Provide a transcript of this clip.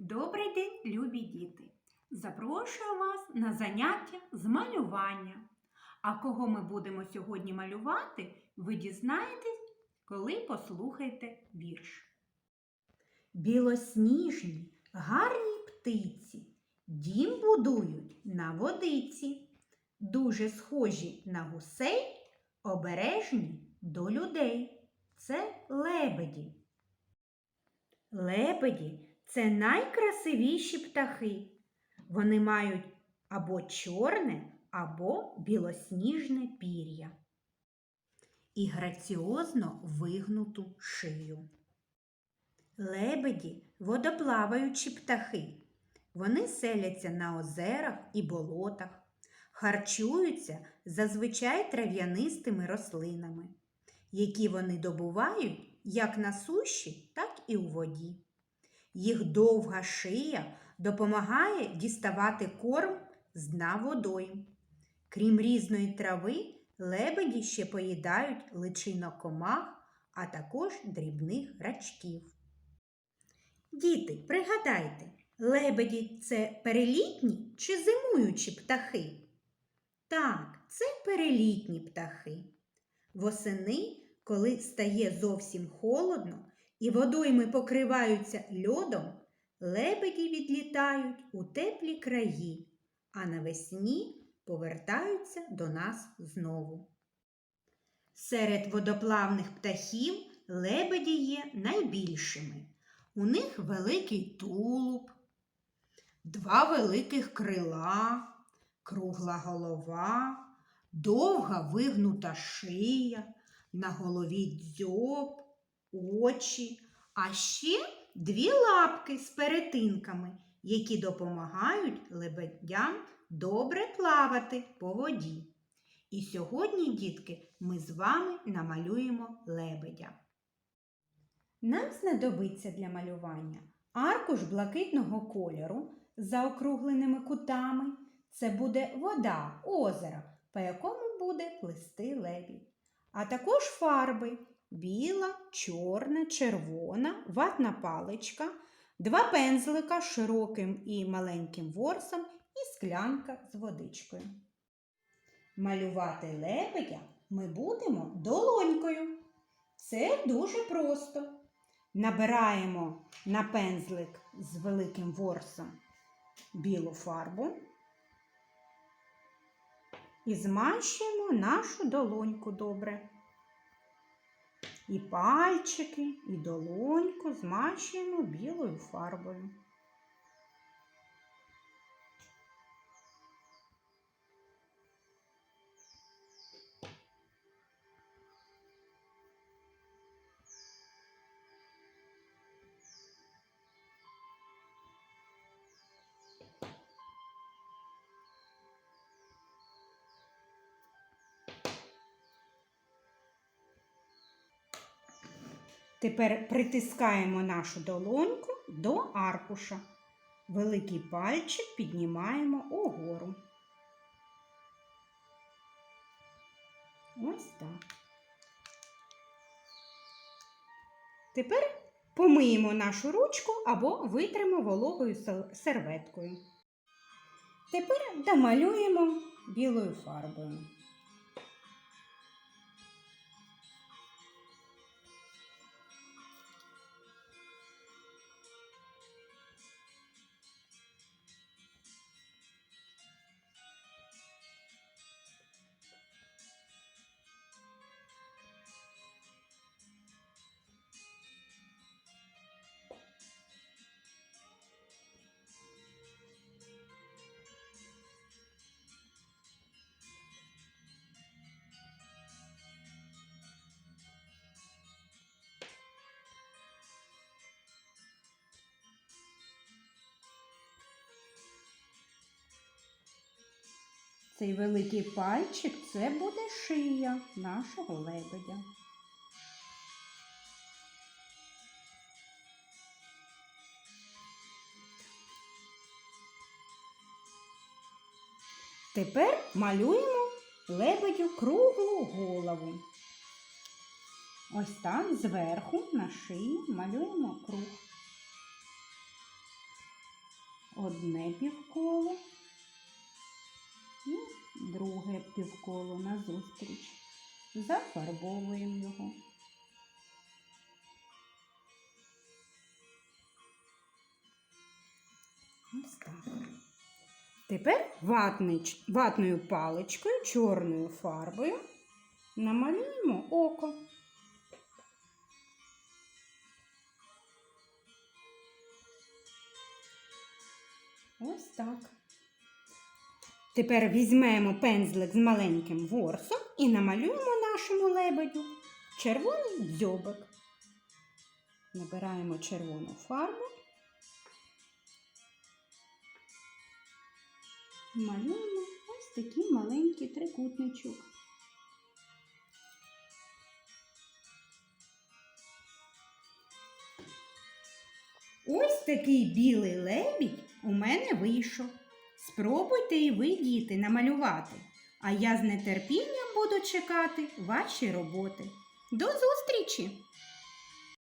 Добрий день, любі діти! Запрошую вас на заняття з малювання. А кого ми будемо сьогодні малювати, ви дізнаєтесь, коли послухаєте вірш. Білосніжні, гарні птиці, дім будують на водиці, дуже схожі на гусей, обережні до людей. Це лебеді. Лебеді це найкрасивіші птахи. Вони мають або чорне, або білосніжне пір'я і граціозно вигнуту шию. Лебеді водоплаваючі птахи. Вони селяться на озерах і болотах, харчуються зазвичай трав'янистими рослинами, які вони добувають як на суші, так і у воді. Їх довга шия допомагає діставати корм з дна водойм. Крім різної трави, лебеді ще поїдають личинок комах, а також дрібних рачків. Діти, пригадайте, лебеді це перелітні чи зимуючі птахи? Так, це перелітні птахи. Восени, коли стає зовсім холодно і водойми покриваються льодом, лебеді відлітають у теплі краї, а навесні повертаються до нас знову. Серед водоплавних птахів лебеді є найбільшими. У них великий тулуб, два великих крила, кругла голова, довга вигнута шия, на голові дзьоб, очі, а ще дві лапки з перетинками, які допомагають лебедям добре плавати по воді. І сьогодні, дітки, ми з вами намалюємо лебедя. Нам знадобиться для малювання аркуш блакитного кольору з заокругленими кутами. Це буде вода, озеро, по якому буде плисти лебідь. А також фарби біла, чорна, червона, ватна паличка, два пензлика з широким і маленьким ворсом і склянка з водичкою. Малювати лебедя ми будемо долонькою. Це дуже просто. Набираємо на пензлик з великим ворсом білу фарбу і змащуємо нашу долоньку добре. І пальчики, і долоньку змащуємо білою фарбою. Тепер притискаємо нашу долоньку до аркуша. Великий пальчик піднімаємо угору. Ось так. Тепер помиємо нашу ручку або витримо вологою серветкою. Тепер домалюємо білою фарбою. Цей великий пальчик це буде шия нашого лебедя. Тепер малюємо лебедю круглу голову. Ось так зверху на шиї малюємо круг. одне півколо друге півколо назустріч. Зафарбовуємо його. Ось так. Тепер ватний, ч- ватною паличкою, чорною фарбою намалюємо око. Ось так. Тепер візьмемо пензлик з маленьким ворсом і намалюємо нашому лебедю червоний дзьобик. Набираємо червону фарбу. Малюємо ось такий маленький трикутничок. Ось такий білий лебідь у мене вийшов. Спробуйте і ви, діти, намалювати, а я з нетерпінням буду чекати ваші роботи. До зустрічі!